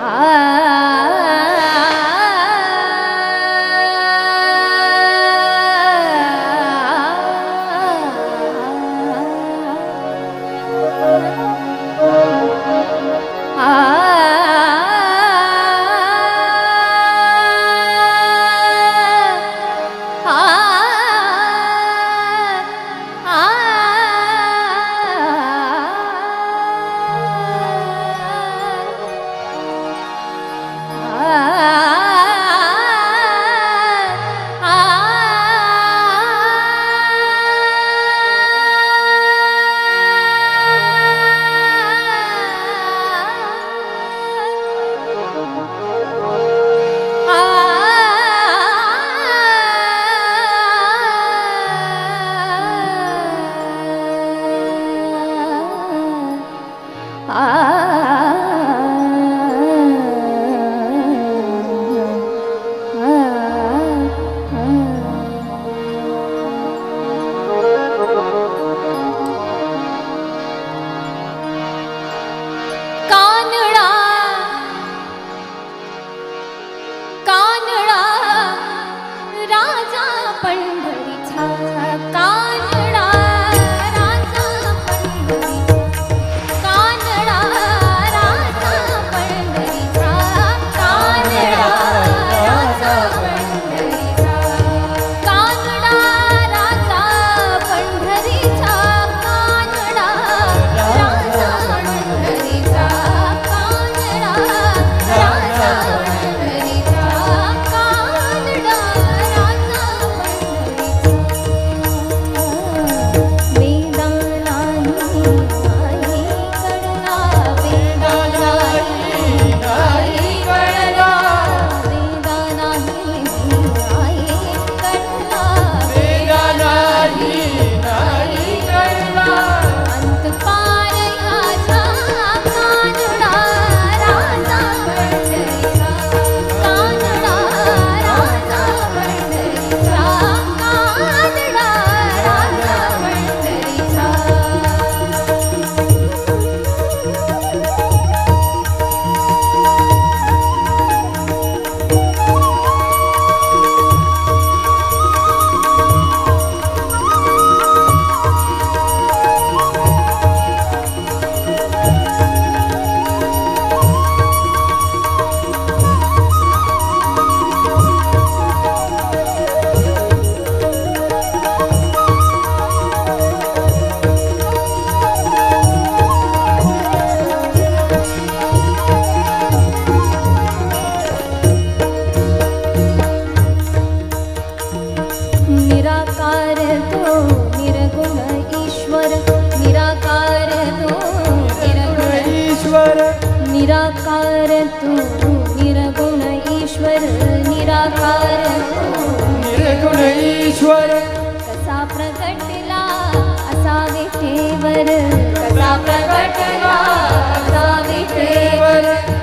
啊。ईश्वर कसा प्रगटला असा विठेवर. कसा प्रगटला असा विठेवर.